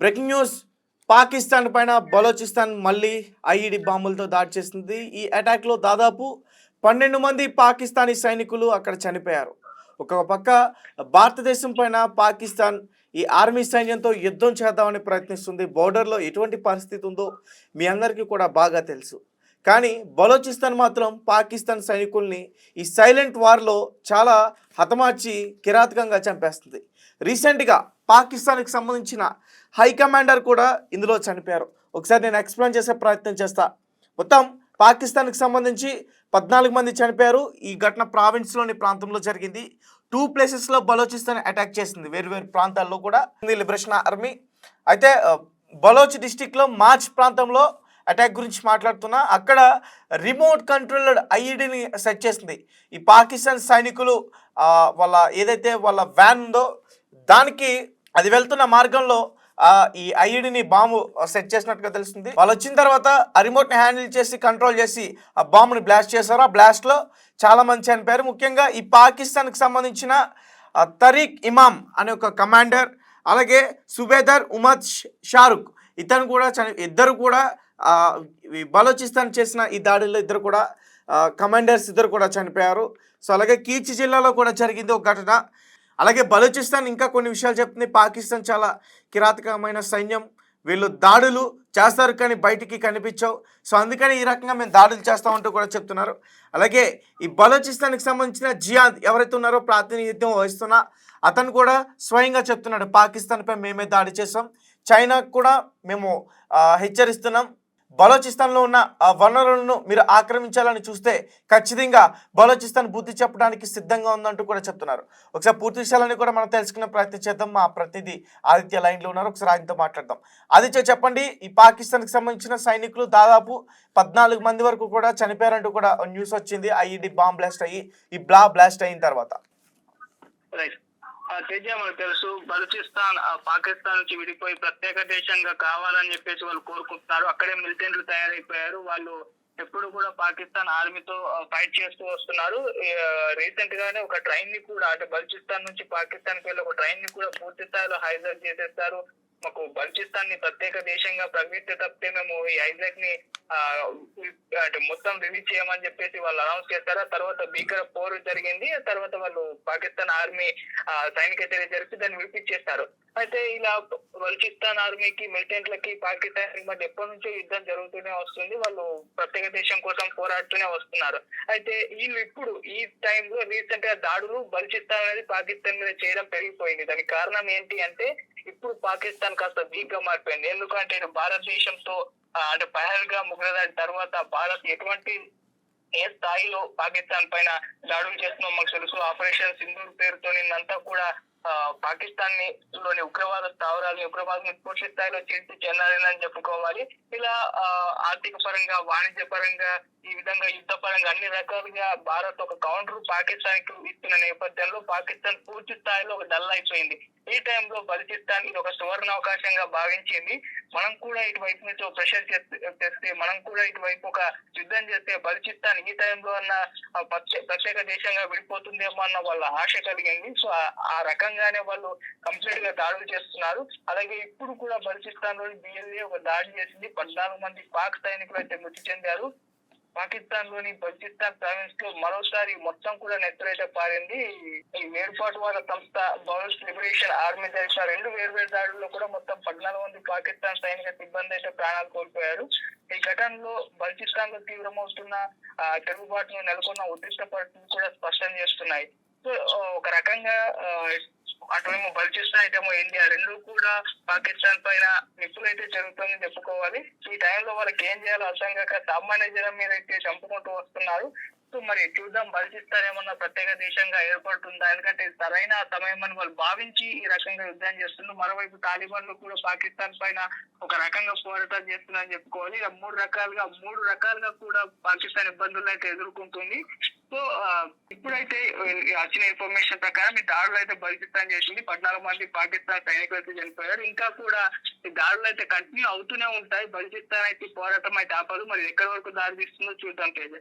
Breaking news. Pakistan పైన బలోచిస్తాన్ మళ్ళీ IED బాంబులతో దాడి చేసింది. ఈ అటాక్లో దాదాపు పన్నెండు మంది పాకిస్తానీ సైనికులు అక్కడ చనిపోయారు. ఒక పక్క భారతదేశం పైన పాకిస్తాన్ ఈ ఆర్మీ సైన్యంతో యుద్ధం చేద్దామని ప్రయత్నిస్తుంది. బోర్డర్లో ఎటువంటి పరిస్థితి ఉందో మీ అందరికీ కూడా బాగా తెలుసు. కానీ బలోచిస్తాన్ మాత్రం పాకిస్తాన్ సైనికుల్ని ఈ సైలెంట్ వార్లో చాలా హతమార్చి కిరాతకంగా చంపేస్తుంది. రీసెంట్గా పాకిస్తాన్కి సంబంధించిన హై కమాండర్ కూడా ఇందులో చనిపోయారు. ఒకసారి నేను ఎక్స్ప్లెయిన్ చేసే ప్రయత్నం చేస్తా. మొత్తం పాకిస్తాన్కి సంబంధించి పద్నాలుగు మంది చనిపోయారు. ఈ ఘటన ప్రావిన్స్లోని ప్రాంతంలో జరిగింది. టూ ప్లేసెస్లో బలోచిస్తాన్ అటాక్ చేసింది. వేరు వేరు ప్రాంతాల్లో కూడా లిబరేషన్ ఆర్మీ. అయితే బలోచి బలోచ్ డిస్టిక్లో మార్చ్ ప్రాంతంలో అటాక్ గురించి మాట్లాడుతున్నా. అక్కడ రిమోట్ కంట్రోల్డ్ ఐఈడిని సెట్ చేసింది. ఈ పాకిస్తాన్ సైనికులు వాళ్ళ ఏదైతే వాళ్ళ వ్యాన్ ఉందో దానికి అది వెళ్తున్న మార్గంలో ఆ, ఈ ఐఈడిని బాంబు సెట్ చేసినట్టుగా తెలుస్తుంది. వాళ్ళు వచ్చిన తర్వాత ఆ రిమోట్ని హ్యాండిల్ చేసి కంట్రోల్ చేసి ఆ బాంబుని బ్లాస్ట్ చేశారు. ఆ బ్లాస్ట్లో చాలా మంది చనిపోయారు. ముఖ్యంగా ఈ పాకిస్తాన్కి సంబంధించిన తరీక్ ఇమామ్ అనే ఒక కమాండర్ అలాగే సుబేదర్ ఉమద్ షారుఖ్ ఇతను కూడా చని ఇద్దరు కూడా బలోచిస్తాన్ చేసిన ఈ దాడిలో ఇద్దరు కూడా కమాండర్స్ ఇద్దరు కూడా చనిపోయారు. సో అలాగే కీచ్ జిల్లాలో కూడా జరిగింది ఒక ఘటన. అలాగే బలూచిస్తాన్ ఇంకా కొన్ని విషయాలు చెప్తుంది. పాకిస్తాన్ చాలా కిరాతకమైన సైన్యం. వీళ్ళు దాడులు చేస్తారు కానీ బయటికి కనిపించవు. సో అందుకని ఈ రకంగా మేము దాడులు చేస్తామంటూ కూడా చెప్తున్నారు. అలాగే ఈ బలోచిస్తాన్కి సంబంధించిన జియాద్ ఎవరైతే ఉన్నారో ప్రాతినిధ్యం వహిస్తున్నా అతను కూడా స్వయంగా చెప్తున్నాడు పాకిస్తాన్పై మేమే దాడి చేసాం చైనాకు కూడా మేము హెచ్చరిస్తున్నాం. బలోచిస్తాన్లో ఉన్న ఆ వనరులను మీరు ఆక్రమించాలని చూస్తే ఖచ్చితంగా బలోచిస్తాన్ బుద్ధి చెప్పడానికి సిద్ధంగా ఉందంటూ కూడా చెప్తున్నారు. ఒకసారి పూర్తి విషయాలని కూడా మనం తెలుసుకునే ప్రయత్నం చేద్దాం. మా ప్రతినిధి ఆదిత్య లైన్లో ఉన్నారు. ఒకసారి ఆయనతో మాట్లాడదాం. ఆదిత్య చెప్పండి ఈ పాకిస్తాన్కి సంబంధించిన సైనికులు దాదాపు పద్నాలుగు మంది వరకు కూడా చనిపోయారంటూ కూడా న్యూస్ వచ్చింది. ఐఈడి బాంబ్ బ్లాస్ట్ అయ్యి ఈ బ్లా బ్లాస్ట్ అయిన తర్వాత. రైట్. తేజ మనకు తెలుసు. బలూచిస్తాన్ పాకిస్తాన్ నుంచి విడిపోయి ప్రత్యేక దేశంగా కావాలని చెప్పేసి వాళ్ళు కోరుకుంటున్నారు. అక్కడే మిలిటెంట్లు తయారైపోయారు. వాళ్ళు ఎప్పుడు కూడా పాకిస్తాన్ ఆర్మీతో ఫైట్ చేస్తూ వస్తున్నారు. రీసెంట్ గానే ఒక ట్రైన్ని కూడా అంటే బలూచిస్తాన్ నుంచి పాకిస్తాన్కి వెళ్ళి ఒక ట్రైన్ని కూడా పూర్తి స్థాయిలో హైజాక్ చేసేస్తారు. మాకు బలూచిస్తాన్ని ప్రత్యేక దేశంగా ప్రకటిస్తే తప్పితే మేము ఈ హైజాక్ని అంటే మొత్తం రిలీజ్ చేయమని చెప్పేసి వాళ్ళు అనౌన్స్ చేస్తారు తర్వాత భీకర పోరు జరిగింది. తర్వాత వాళ్ళు పాకిస్తాన్ ఆర్మీ సైనిక చర్య జరిపి దాన్ని విడిపించేస్తారు అయితే ఇలా బలుచిస్తాన్ ఆర్మీకి మిలిటెంట్లకి పాకిస్తాన్ మధ్య ఎప్పటి నుంచో యుద్ధం జరుగుతూనే వస్తుంది. వాళ్ళు ప్రత్యేక దేశం కోసం పోరాడుతూనే వస్తున్నారు. అయితే వీళ్ళు ఇప్పుడు ఈ టైంలో రీసెంట్గా దాడులు బలుచిస్తాన్ అనేది పాకిస్తాన్ మీద చేయడం పెరిగిపోయింది. దానికి కారణం ఏంటి అంటే ఇప్పుడు పాకిస్తాన్ కాస్త వీక్గా మారిపోయింది ఎందుకంటే భారతదేశంతో అంటే పహల్గా ముగ్రదాడి తర్వాత భారత్ ఎటువంటి ఏ స్థాయిలో పాకిస్తాన్ పైన దాడులు చేస్తున్నాం మాకు తెలుసు. ఆపరేషన్ సింధు పేరుతో నిన్నంతా కూడా పాకిస్తాన్ని లోని ఉగ్రవాద స్థావరాలని ఉగ్రవాదం పూర్తి స్థాయిలో చేసి చెందాలని చెప్పుకోవాలి. ఇలా ఆ, ఆర్థిక పరంగా వాణిజ్య పరంగా ఈ విధంగా యుద్ధ పరంగా అన్ని రకాలుగా భారత్ ఒక కౌంటర్ పాకిస్తాన్కి ఇస్తున్న నేపథ్యంలో పాకిస్తాన్ పూర్తి స్థాయిలో ఒక డల్ అయిపోయింది. ఈ టైంలో బలిచిస్తాన్ ఇది ఒక సువర్ణ అవకాశంగా భావించింది. మనం కూడా ఇటువైపు నుంచి ప్రెషర్ చేస్తే మనం కూడా ఇటువైపు ఒక యుద్ధం చేస్తే బలిచిస్తాన్ ఈ టైంలో అన్న ప్రత్యేక దేశంగా విడిపోతుందేమో అన్న వాళ్ళ ఆశ కలిగింది. సో ఆ- ఆ రకంగానే వాళ్ళు కంప్లీట్గా దాడులు చేస్తున్నారు. అలాగే ఇప్పుడు కూడా బలిచిస్తాన్లోని బిఎల్ఏ ఒక దాడి చేసింది. పద్నాలుగు మంది పాక్ సైనికులు అయితే మృతి చెందారు. పాకిస్తాన్లోని బల్చిస్తాన్ ప్రావిన్స్లో మరోసారి మొత్తం కూడా నెత్తరైతే పారింది. ఈ వేర్పాటువాద సంస్థ బౌల్స్ లిబరేషన్ ఆర్మీ జరిగిన రెండు వేర్వేరు దాడుల్లో కూడా మొత్తం పద్నాలుగు మంది పాకిస్తాన్ సైనిక సిబ్బంది అయితే ప్రాణాలు కోల్పోయారు. ఈ ఘటనలో బల్చిస్తాన్లో తీవ్రమవుతున్న తిరుగుబాటును నెలకొన్న ఉద్రిక్త పరిస్థితులు కూడా స్పష్టం చేస్తున్నాయి. సో ఒక రకంగా అటువేమో బల్చిస్తాన్ ఇటేమో ఇండియా రెండు కూడా పాకిస్తాన్ పైన నిప్పులైతే జరుగుతుందని చెప్పుకోవాలి. ఈ టైంలో వాళ్ళకి ఏం చేయాలో అర్థం కాక సామాన్య జనం మీద అయితే చంపుకుంటూ వస్తున్నారు. సో మరి చూద్దాం బల్చిస్తాన్ ఏమన్నా ప్రత్యేక దేశంగా ఏర్పడుతుందా ఎందుకంటే సరైన సమయం అని వాళ్ళు భావించి ఈ రకంగా యుద్ధం చేస్తున్నారు. మరోవైపు తాలిబాన్లు కూడా పాకిస్తాన్ పైన ఒక రకంగా పోరాటం చేస్తున్నారని చెప్పుకోవాలి. ఇలా మూడు రకాలుగా మూడు రకాలుగా కూడా పాకిస్తాన్ ఇబ్బందులను అయితే ఎదుర్కొంటుంది. సో ఇప్పుడైతే వచ్చిన ఇన్ఫర్మేషన్ ప్రకారం ఈ దాడులు అయితే బలిచిస్తాన్ చేసింది. పద్నాలుగు మంది పాకిస్తాన్ సైనికులు అయితే చనిపోయారు. ఇంకా కూడా ఈ దాడులు అయితే కంటిన్యూ అవుతూనే ఉంటాయి. బలిచిస్తాన్ అయితే పోరాటం అయితే ఆపదు. మరి ఎక్కడి వరకు దారి తీస్తుందో చూద్దాం తేజ.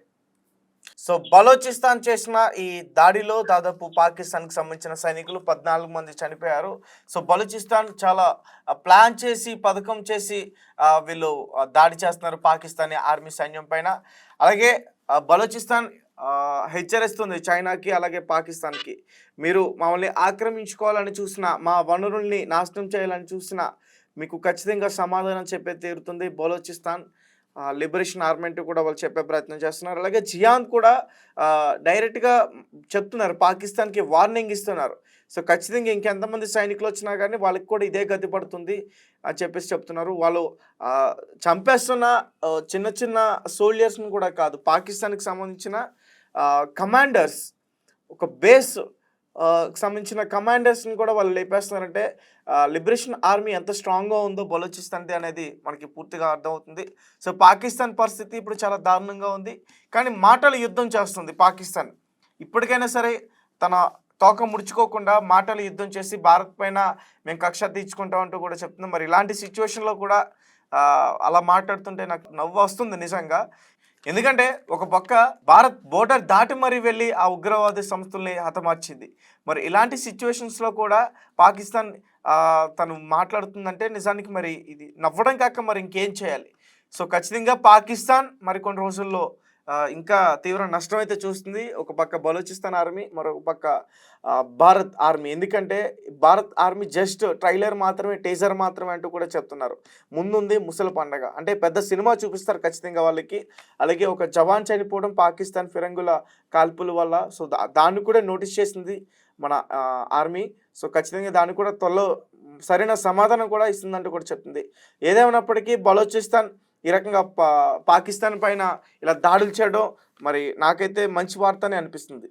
సో బలోచిస్తాన్ చేసిన ఈ దాడిలో దాదాపు పాకిస్తాన్కి సంబంధించిన సైనికులు పద్నాలుగు మంది చనిపోయారు. సో బలోచిస్తాన్ చాలా ప్లాన్ చేసి పథకం చేసి వీళ్ళు దాడి చేస్తున్నారు పాకిస్తానీ ఆర్మీ సైన్యం పైన. అలాగే బలోచిస్తాన్ హెచ్చరిస్తుంది చైనాకి అలాగే పాకిస్తాన్కి. మీరు మమ్మల్ని ఆక్రమించుకోవాలని చూసిన మా వనరుల్ని నాశనం చేయాలని చూసిన మీకు ఖచ్చితంగా సమాధానం చెప్పే తీరుతుంది బలోచిస్తాన్. లిబరేషన్ ఆర్మెంట్ కూడా వాళ్ళు చెప్పే ప్రయత్నం చేస్తున్నారు. అలాగే జియాన్ కూడా డైరెక్ట్గా చెప్తున్నారు. పాకిస్తాన్కి వార్నింగ్ ఇస్తున్నారు. సో ఖచ్చితంగా ఇంకెంతమంది సైనికులు వచ్చినా కానీ వాళ్ళకి కూడా ఇదే గతి పడుతుంది అని చెప్పేసి చెప్తున్నారు. వాళ్ళు చంపేస్తున్న చిన్న చిన్న సోల్జర్స్ని కూడా కాదు పాకిస్తాన్కి సంబంధించిన కమాండర్స్ ఒక బేస్ సంబంధించిన కమాండర్స్ని కూడా వాళ్ళు లేపేస్తున్నారంటే లిబరేషన్ ఆర్మీ ఎంత స్ట్రాంగ్గా ఉందో బలోచిస్తుంది అనేది మనకి పూర్తిగా అర్థమవుతుంది. సో పాకిస్తాన్ పరిస్థితి ఇప్పుడు చాలా దారుణంగా ఉంది. కానీ మాటల యుద్ధం చేస్తుంది పాకిస్తాన్. ఇప్పటికైనా సరే తన తోక ముడుచుకోకుండా మాటలు యుద్ధం చేసి భారత్ పైన మేము కక్ష తీర్చుకుంటామంటూ కూడా చెప్తున్నాం మరి ఇలాంటి సిచ్యువేషన్లో కూడా అలా మాట్లాడుతుంటే నాకు నవ్వు వస్తుంది నిజంగా. ఎందుకంటే ఒక పక్క భారత్ బోర్డర్ దాటి మరీ వెళ్ళి ఆ ఉగ్రవాద సంస్థల్ని హతమార్చింది. మరి ఇలాంటి సిచ్యువేషన్స్లో కూడా పాకిస్తాన్ తను మాట్లాడుతుందంటే నిజానికి మరి ఇది నవ్వడం కాక మరి ఇంకేం చేయాలి? సో ఖచ్చితంగా పాకిస్తాన్ మరి కొన్ని రోజుల్లో ఇంకా తీవ్ర నష్టం అయితే చూస్తుంది. ఒక పక్క బలూచిస్తాన్ ఆర్మీ మరొక పక్క భారత్ ఆర్మీ. ఎందుకంటే భారత్ ఆర్మీ జస్ట్ ట్రైలర్ మాత్రమే టేజర్ మాత్రమే అంటూ కూడా చెప్తున్నారు. ముందుంది ముసలి పండగ. అంటే పెద్ద సినిమా చూపిస్తారు ఖచ్చితంగా వాళ్ళకి. అలాగే ఒక జవాన్ చనిపోవడం పాకిస్తాన్ ఫిరంగుల కాల్పుల వల్ల. సో దా దాన్ని కూడా నోటీస్ చేసింది మన ఆర్మీ. సో ఖచ్చితంగా దాన్ని కూడా త్వరలో సరైన సమాధానం కూడా ఇస్తుందంటూ కూడా చెప్తుంది. ఏదేమైనప్పటికీ బలోచిస్తాన్ ఈ రకంగా పా పాకిస్తాన్ పైన ఇలా దాడులు చేయడం మరి నాకైతే మంచి వార్తనే అనిపిస్తుంది.